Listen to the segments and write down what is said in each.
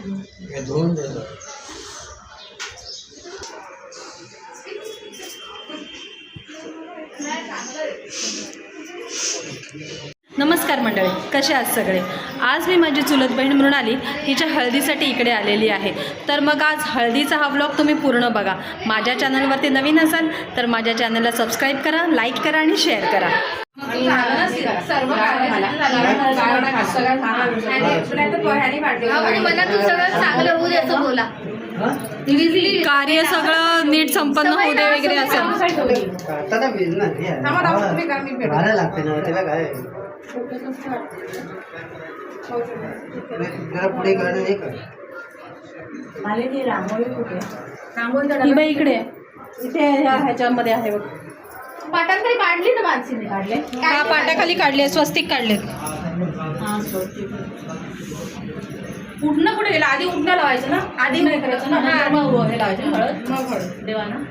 हे धुवून देतो. नमस्कार मंडळी कसे आहात सगळे? आज मी माझी चुलत बहीण मृणाली हिच्या हळदीसाठी इकडे आलेली आहे. तर मग आज हळदीचा हा व्लॉग तुम्ही पूर्ण बघा. माझ्या चॅनलवरती नवीन असाल तर माझ्या चॅनलला सबस्क्राईब करा लाईक करा आणि शेअर करा. सर्व मला तू सगळं चांगलं होऊ दे असं बोला. कार्य सगळं नीट संपन्न होऊ दे वगैरे असं. लागते ना त्याला काय? जरा पुढे काढून हे कर. ही बाई इकडे. इथे ह्या ह्याच्यामध्ये आहे बघ. पाठांतरी काढली ना मानसीने काढले? हा पाट्याखाली काढले स्वस्तिक काढले. उठणं कुठे गेलं? आधी उठणं लावायचं ना? आधी नाही करायचं ना? हा, मग हे लावायचं हळद? मग हळद. देवाना.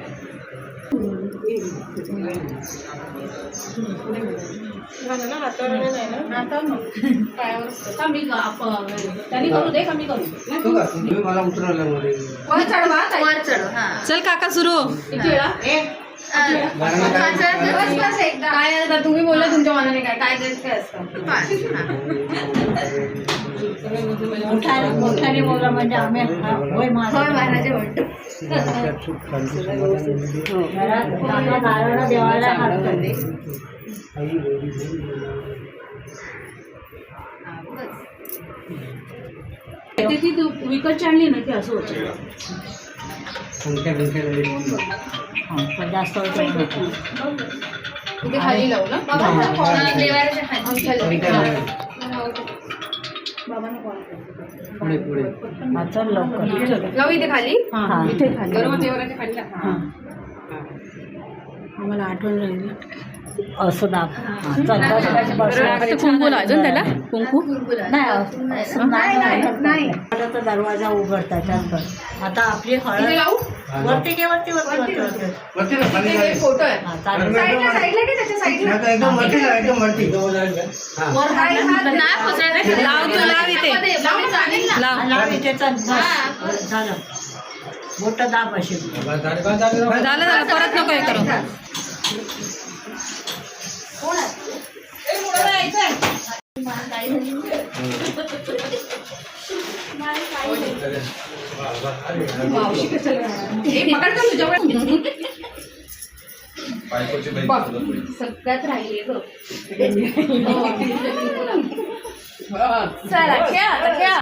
कमी त्यांनी करू दे कमी करू. मला उतरवलं वर चढवा वर चढ हा. चल काका सुरू. किती वेळा? काय आता तुम्ही बोला तुमच्या मनाने काय काय तेच काय असतं मोठ्याने बोला म्हणजे आम्ही होय महाराजे म्हणतो नारायण देवाला हात करते ती विकत विकतची आणली ना ती असं होतं. पण जास्त होतं. इथे खाली लावू ना? पुढे चल लवकर. कर. लावू इथे खाली? हा इथे खाली. बरोबर देवाऱ्याच्या खाली. हा. आम्हाला आठवण राहिली असं दाब. हा, कुंकू लावायचं ना त्याला? कुंकू? नाही असं नाही. नाही आता तर दरवाजा उघडता त्यात आता आपली हळद लावू? वरती घे वरती वरती वरती वरती. वरती. ना, खाली इथे नाही. फोटो आहे. हा चालेल. साईडला साईडला की त्याच्या साईडला. आता एकदम वरती लाव, एकदम वरती. हा. वर हात नाही पसरत. लाव तू, लाव इथे. मध्ये, मध्ये. चालेल ना. लाव. लाव इथे चल. बस. झालं. मोठं दाब अशी. बस झालं, बस झालं. झालं झालं. परत नको हे करू. हे सगळ्यात राहिली ग चला खेळा खेळा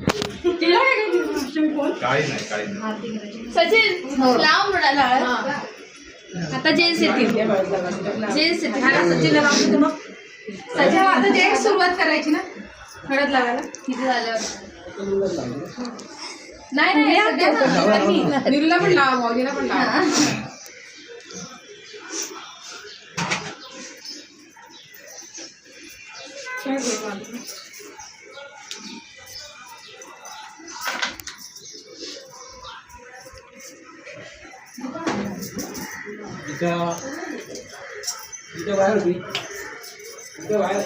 सचिन लाव म्हणाला आता जेन्स येतील जेन्स येतील हा सचिन सचिन आता जेन्स सुरुवात करायची ना? हळद लावायला? किती झाल्यावर? नाही नाही सगळ्यांना. नीलला पण लावा पण लावा. इथं इथं बाहेर होती इथं बाहेर.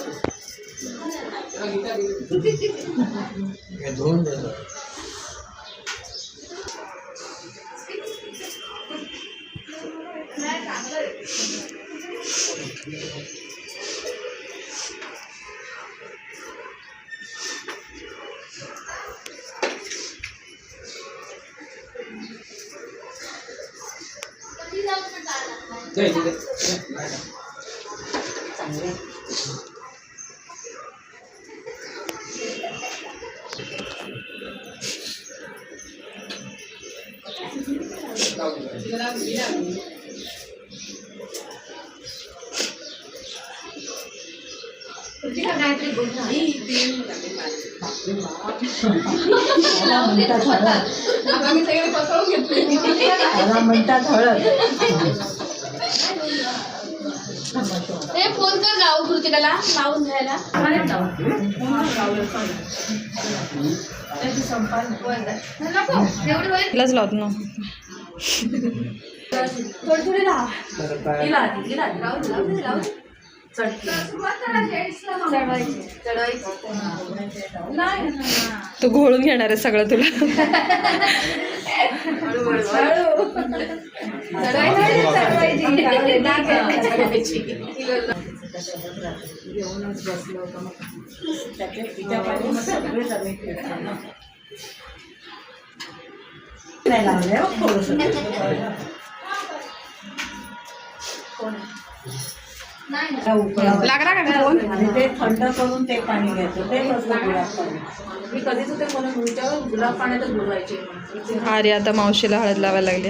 होती. धुवून देतो ते इथे. काहीतरी बोल ना. त्याला म्हणतात हळद ते फोन कर गाऊ कृतिकाला लावून घ्यायला. नको एवढी होईल तिलाच लावतो ना थोडी थोडी तू घोळून घेणार आहे सगळं तुला. बसलो होतो मग त्याच्या. नाही लावले हो थोडंसं. लागला का फोन आणि ते थंड करून ते पाणी घ्यायचं ते कसं गुलाब पाणी मी कधीच म्हणून गुलाब पाण्यातच बुडवायचे अरे आता मावशीला हळद लावायला लागली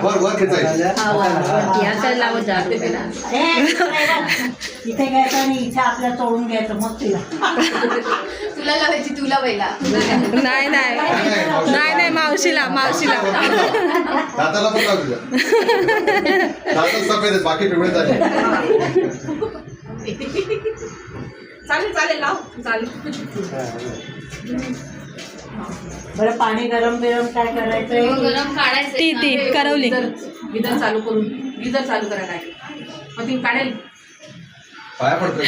वर वर खेचायचं. ए, इथे घ्यायचं आणि इथे आपल्या तोडून घ्यायचं. मग तिला. तुला लावायची तुला पहिला. नाही नाही. नाही नाही मावशीला मावशीला. दाताला पण लाव तुझ्या दातच सफेद आहेत बाकी पिवळे झाले. चालेल चालेल लाव. चालेल. बरं पाणी गरम बिरम काय करायचं गरम काढायचं ती ती करवली. गिजर चालू करून गिजर चालू करा काय. मग ती काढेल. पाया पडतोय.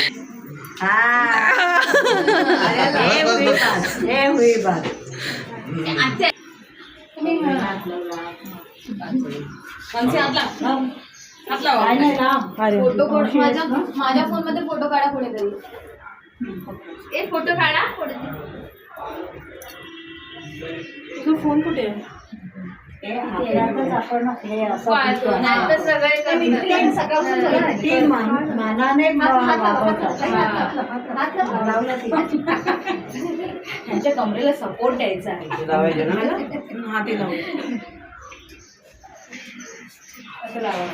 हे. होई बात हे. होई बात काय नाही लांब. फोटो माझ्या माझ्या फोनमध्ये फोटो काढा कोणीतरी. ए फोटो काढा फोन कुठे हे आपण हे असं ती मान- मानाने. लावला त्यांच्या कमरेला सपोर्ट द्यायचा आहे लावायचे ना हाती लावून असं लावा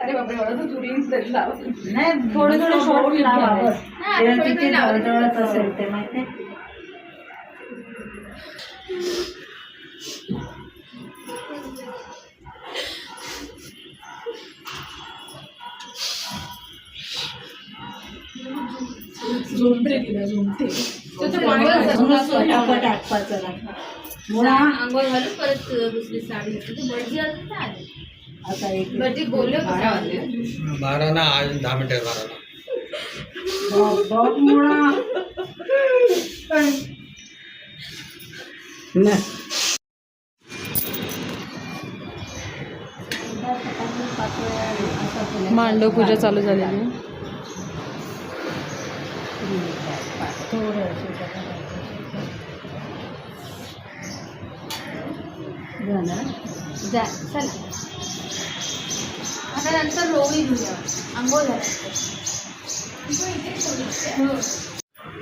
अरे बापरे एवढं तर चुरी लावा नाही थोडं थोडं शॉर्ट लावा बस. हा, थोडं तिथे थोडं लावा. जळजळत असेल ते माहिती झुमते तिला झुमते पटापट आटपायचं नाही. मुळा आंघोळ घालून परत दुसरी साडी घेतली बडजी अजून काय आली? आता एक बडजी बोलले होते बारा. ना आज दहा मिनिटं बारा मुळा मांडव पूजा चालू झालेली आहे. जा चला आता नंतर रोवी घेऊया आंघोळ झाला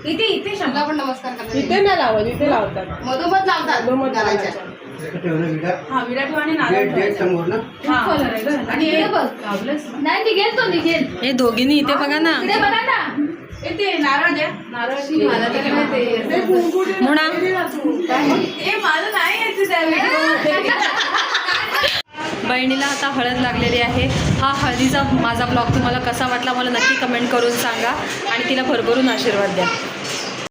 इथे इथे पण नमस्कार करतात इथे नाही लावत इथे लावतात मधोमध लावतात घालायच्या विचार हा. विराट आणि हे बघ. नाही निघेल तो निघेल हे दोघींनी इथे बघा ना. इकडे बघा ना. ते नारळ द्या नारळ मला तर नाही ते म्हणा. ते. मला नाही यायचं त्या व्हिडिओ बहिणीला आता हळद लागलेली आहे. हा हळदीचा माझा ब्लॉग तुम्हाला कसा वाटला मला नक्की कमेंट करून सांगा आणि तिला भरभरून आशीर्वाद द्या.